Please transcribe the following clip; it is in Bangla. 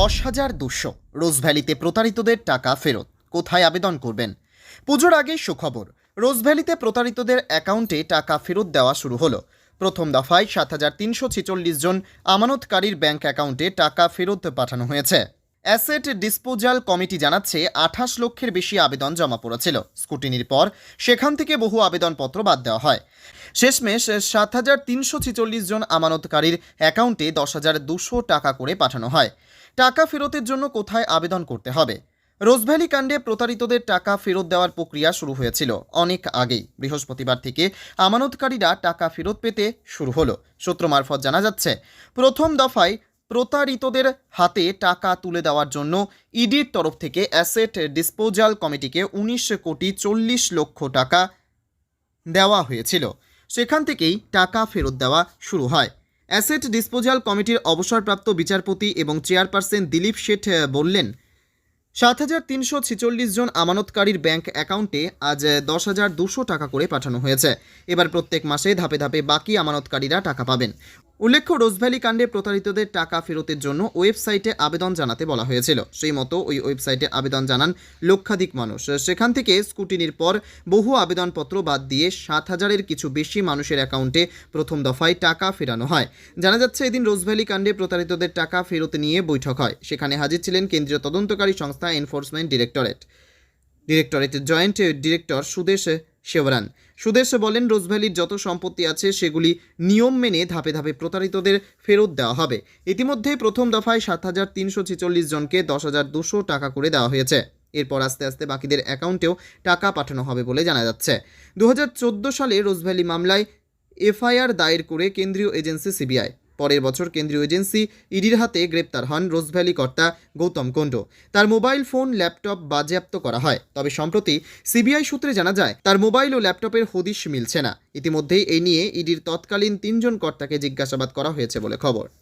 দশ হাজার দুশো। রোজভ্যালিতে প্রতারিতদের টাকা ফেরত। কোথায় আবেদন করবেন? পুজোর আগে সুখবর। রোজভ্যালিতে প্রতারিতদের অ্যাকাউন্টে টাকা ফেরত দেওয়া শুরু হলো। প্রথম দফায় সাত হাজার তিনশো ছেচল্লিশ জন আমানতকারীর ব্যাংক অ্যাকাউন্টে টাকা ফেরত পাঠানো হয়েছে। অ্যাসেট ডিসপোজাল কমিটি জানাচ্ছে আঠাশ লক্ষের বেশি আবেদন জমা পড়েছিল। স্কুটিনির পর সেখান থেকে বহু আবেদনপত্র বাদ দেওয়া হয়। শেষমেশ সাত হাজার তিনশো ছেচল্লিশ জন আমানতকারীর অ্যাকাউন্টে দশ হাজার দুশো টাকা করে পাঠানো হয়। টাকা ফেরতের জন্য কোথায় আবেদন করতে হবে? রোজভ্যালি কাণ্ডে প্রতারিতদের টাকা ফেরত দেওয়ার প্রক্রিয়া শুরু হয়েছিল অনেক আগেই। বৃহস্পতিবার থেকে আমানতকারীরা টাকা ফেরত পেতে শুরু হলো। সূত্র মারফত জানা যাচ্ছে, প্রথম দফায় প্রতারিতদের হাতে টাকা তুলে দেওয়ার জন্য ইডির তরফ থেকে অ্যাসেট ডিসপোজাল কমিটিকে উনিশ কোটি চল্লিশ লক্ষ টাকা দেওয়া হয়েছিল। সেখান থেকেই টাকা ফেরত দেওয়া শুরু হয়। অ্যাসেট ডিসপোজাল কমিটির অবসরপ্রাপ্ত বিচারপতি এবং চেয়ারপারসন দিলীপ শেঠ বললেন, সাত হাজার তিনশো ছেচল্লিশ জন আমানতকারীর ব্যাংক অ্যাকাউন্টে আজ দশ হাজার দুশো টাকা করে পাঠানো হয়েছে। এবার প্রত্যেক মাসে ধাপে ধাপে বাকি আমানতকারীরা টাকা পাবেন। উল্লেখ্য রোজভ্যালি কাণ্ডে প্রতারিতদের টাকা ফেরতের জন্য ওয়েবসাইটে আবেদন জানাতে বলা হয়েছিল। সেই মতো ওই ওয়েবসাইটে আবেদন জানান লক্ষাধিক মানুষ। সেখান থেকে স্কুটিনির পর বহু আবেদনপত্র বাদ দিয়ে সাত হাজারের কিছু বেশি মানুষের অ্যাকাউন্টে প্রথম দফায় টাকা ফেরানো হয়। জানা যাচ্ছে, এদিন রোজভ্যালি কাণ্ডে প্রতারিতদের টাকা ফেরত নিয়ে বৈঠক হয়। সেখানে হাজির ছিলেন কেন্দ্রীয় তদন্তকারী সংস্থা এনফোর্সমেন্ট ডিরেক্টরেট। ডিরেক্টরেটের জয়েন্ট ডিরেক্টর সুদেশ শেওরান সুদেশ বলেন, রোজভ্যালির যত সম্পত্তি আছে, সেগুলি নিয়ম মেনে ধাপে ধাপে প্রতারিতদের ফেরত দেওয়া হবে। ইতিমধ্যে প্রথম দফায় সাত হাজার তিনশো ছেচল্লিশ জনকে দশ হাজার দুশো টাকা করে দেওয়া হয়েছে। এরপর আস্তে আস্তে বাকিদের অ্যাকাউন্টেও টাকা পাঠানো হবে বলে জানা যাচ্ছে। দু হাজার চোদ্দ সালে রোজভ্যালি মামলায় এফআইআর দায়ের করে কেন্দ্রীয় এজেন্সি সিবিআই পরের বছর কেন্দ্রীয় এজেন্সি ইডির হাতে গ্রেপ্তার হন রোজভ্যালি কর্তা গৌতম কুণ্ড তার মোবাইল ফোন, ল্যাপটপ বাজেয়াপ্ত করা হয়। তবে সম্প্রতি সিবিআই সূত্রে জানা যায়, তার মোবাইল ও ল্যাপটপের হদিশ মিলছে না। ইতিমধ্যেই এই নিয়ে ইডির তৎকালীন তিনজন কর্তাকে জিজ্ঞাসাবাদ করা হয়েছে বলে খবর।